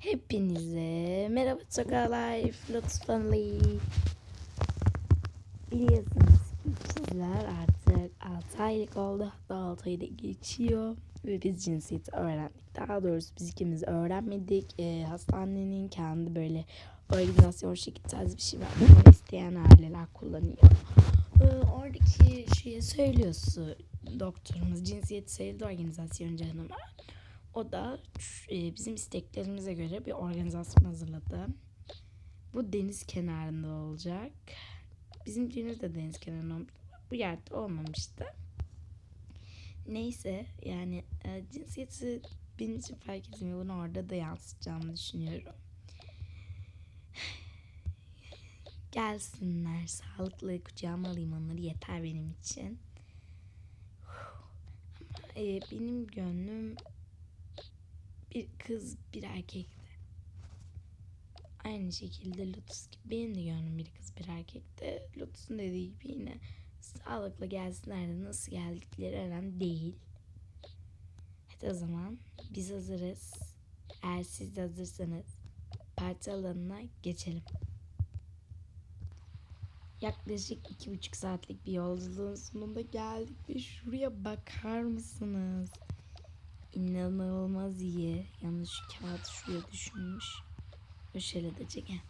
Hepinize merhaba Çaka Life Lotus Family. Biliyorsunuz ki ikizler artık 6 aylık oldu. Hatta 6 ayı da geçiyor. Ve biz cinsiyeti öğrendik. Daha doğrusu biz ikimiz öğrenmedik. Ee, hastanenin kendi böyle organizasyon şekli tarzı bir şey var. Bunu isteyen aileler kullanıyor. Ee, oradaki şeye söylüyorsun doktorumuz cinsiyet sayılı organizasyoncu hanıma. O da e, bizim isteklerimize göre bir organizasyon hazırladı. Bu deniz kenarında olacak. Bizim düğünümüz de deniz kenarında. Bu yerde olmamıştı. Neyse yani e, cinsiyeti benim için fark etmiyor. Bunu orada da yansıtacağımı düşünüyorum. Gelsinler sağlıklı kucağıma alayım onları yeter benim için. Ama e, benim gönlüm bir kız bir erkekti. Aynı şekilde Lotus gibi benim de gönlüm bir kız bir erkekti. Lotus'un dediği gibi yine sağlıkla gelsinler de nasıl geldikleri önemli değil. Hadi o zaman biz hazırız. Eğer siz de hazırsanız parti alanına geçelim. Yaklaşık iki buçuk saatlik bir yolculuğun sonunda geldik ve şuraya bakar mısınız? İnanılmaz iyi. Yalnız şu kağıt şuraya düşmüş. O şöyle de çeken.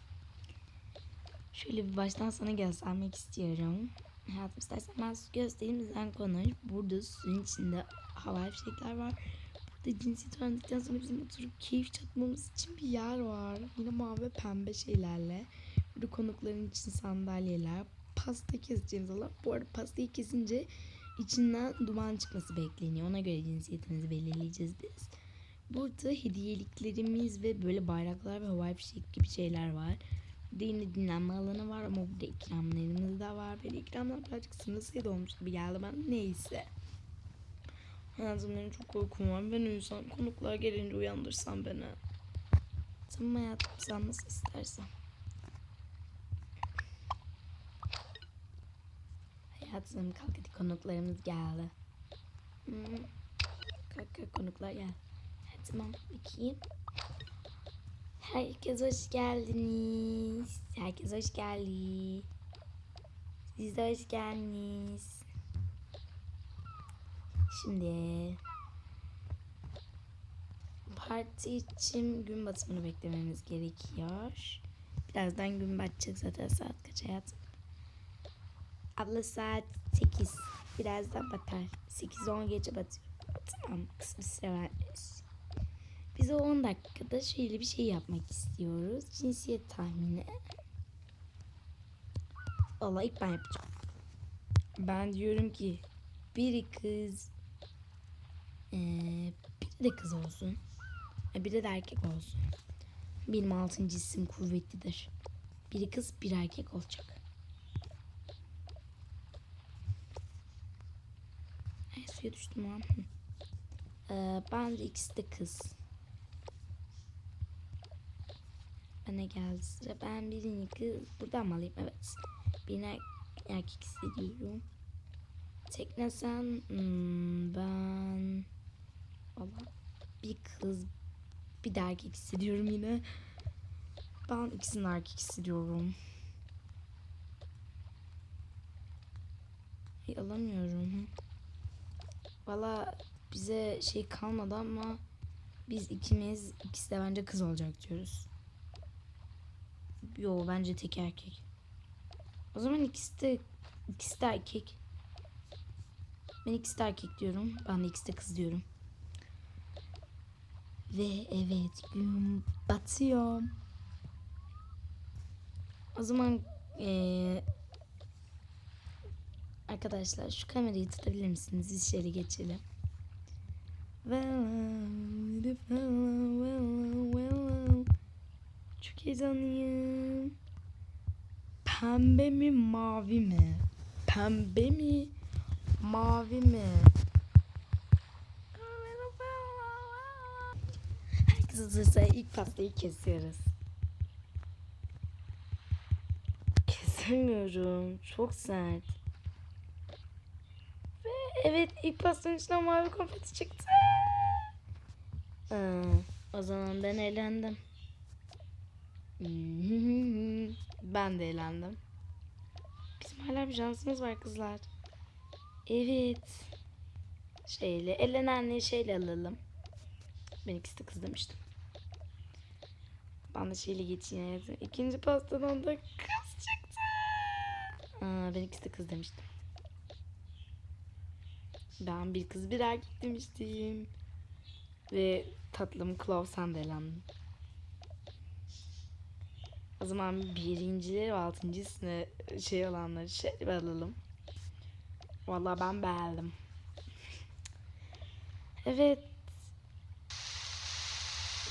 Şöyle bir baştan sana göstermek istiyorum. Hayatım istersen ben göstereyim sen konuş. Burada suyun içinde havai fişekler var. Burada cinsiyet öğrendikten sonra bizim oturup keyif çatmamız için bir yer var. Yine mavi ve pembe şeylerle. Burada konukların için sandalyeler. Pasta keseceğimiz alan. Bu arada pastayı kesince içinden duman çıkması bekleniyor. Ona göre cinsiyetimizi belirleyeceğiz biz. Burada hediyeliklerimiz ve böyle bayraklar ve havai fişek gibi şeyler var. Burada dinlenme alanı var ama burada ikramlarımız da var. Böyle ikramlar birazcık sınır sayıda olmuş gibi geldi bana. Neyse. Hayatım benim çok uykum var. Ben uyusam konuklar gelince uyandırsam beni. Tamam hayatım sen nasıl istersen. Hayatım kalk hadi konuklarımız geldi. Hmm. Kalk kalk konuklar gel. Ha, tamam bakayım. Herkes hoş geldiniz. Herkes hoş geldi. Siz de hoş geldiniz. Şimdi parti için gün batımını beklememiz gerekiyor. Birazdan gün batacak zaten saat kaç hayatım? Abla saat 8. Birazdan batar. 8-10 gece batıyor. Tamam süre vermiş. Biz o 10 dakikada şöyle bir şey yapmak istiyoruz. Cinsiyet tahmini. Vallahi ilk ben yapacağım. Ben diyorum ki biri kız ee, biri de kız olsun. E, Biri de erkek olsun. Benim altıncı isim kuvvetlidir. Biri kız bir erkek olacak. Ay suya düştüm lan. Hı. Ee, bence ikisi de kız. Bana geldi sıra. Ben birini kız buradan mı alayım? Evet. Birini er- erkek hissediyorum. Tekne sen hmm, ben Valla bir kız bir de erkek hissediyorum yine. Ben ikisini erkek hissediyorum. Alamıyorum. Valla bize şey kalmadı ama biz ikimiz ikisi de bence kız olacak diyoruz. Yo bence tek erkek. O zaman ikisi de ikisi de erkek. Ben ikisi de erkek diyorum. Ben de ikisi de kız diyorum. Ve evet gün batıyor. O zaman eee, arkadaşlar şu kamerayı tutabilir misiniz? İçeri geçelim. Çok heyecanlıyım. Pembe mi mavi mi? Pembe mi mavi mi? Herkes hazırsa ilk pastayı kesiyoruz. Kesemiyorum. Çok sert. Ve evet ilk pastanın içinden mavi konfeti çıktı. Aa, o zaman ben eğlendim. Ben de eğlendim. Bizim hala bir şansımız var kızlar. Evet. Şeyle, elenenleri şeyle alalım. Ben ikisi de kız demiştim. Ben de şeyle geçeyim. İkinci pastadan da kız çıktı. Aa, ben ikisi de kız demiştim. Ben bir kız bir erkek demiştim. Ve tatlım de elendin. O zaman birincileri ve altıncısını şey olanları şey alalım. Vallahi ben beğendim. Evet.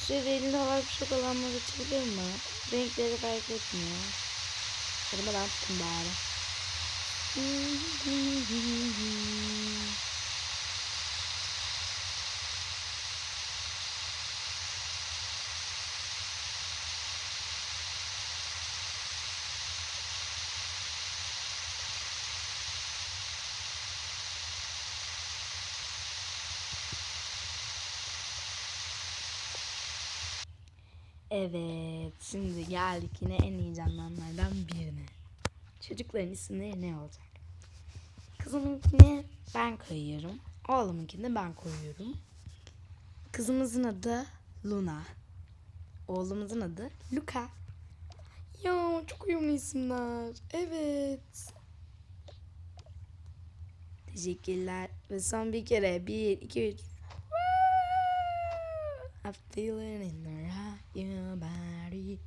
Şu elinde havai fişek olanları açabilir mi? Renkleri fark etmiyor. Hadi ben tutayım bari. Evet, şimdi geldik yine en iyi canlılardan birine. Çocukların isimleri ne olacak? Kızımınkini ben koyuyorum. Oğlumunkini de ben koyuyorum. Kızımızın adı Luna. Oğlumuzun adı Luca. Ya çok uyumlu isimler. Evet. Teşekkürler. Ve son bir kere. Bir, iki, üç. Feeling in the right your body.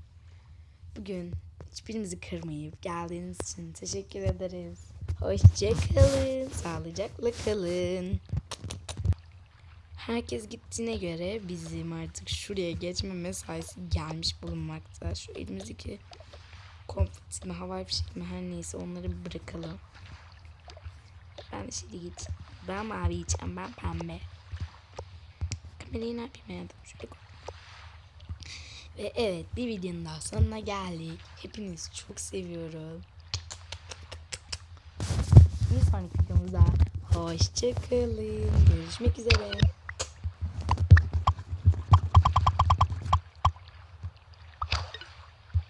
Bugün hiçbirimizi kırmayıp geldiğiniz için teşekkür ederiz. Hoşçakalın. Sağlıcakla kalın. Herkes gittiğine göre bizim artık şuraya geçme mesaisi gelmiş bulunmakta. Şu elimizdeki konfeti mi, havai fişek mi her neyse onları bırakalım. Ben şimdi git. Ben mavi içeceğim, ben pembe. Kamerayı ne yapayım koy. Ve evet bir videonun daha sonuna geldik. Hepinizi çok seviyorum. Bir sonraki videomuzda hoşçakalın. Görüşmek üzere.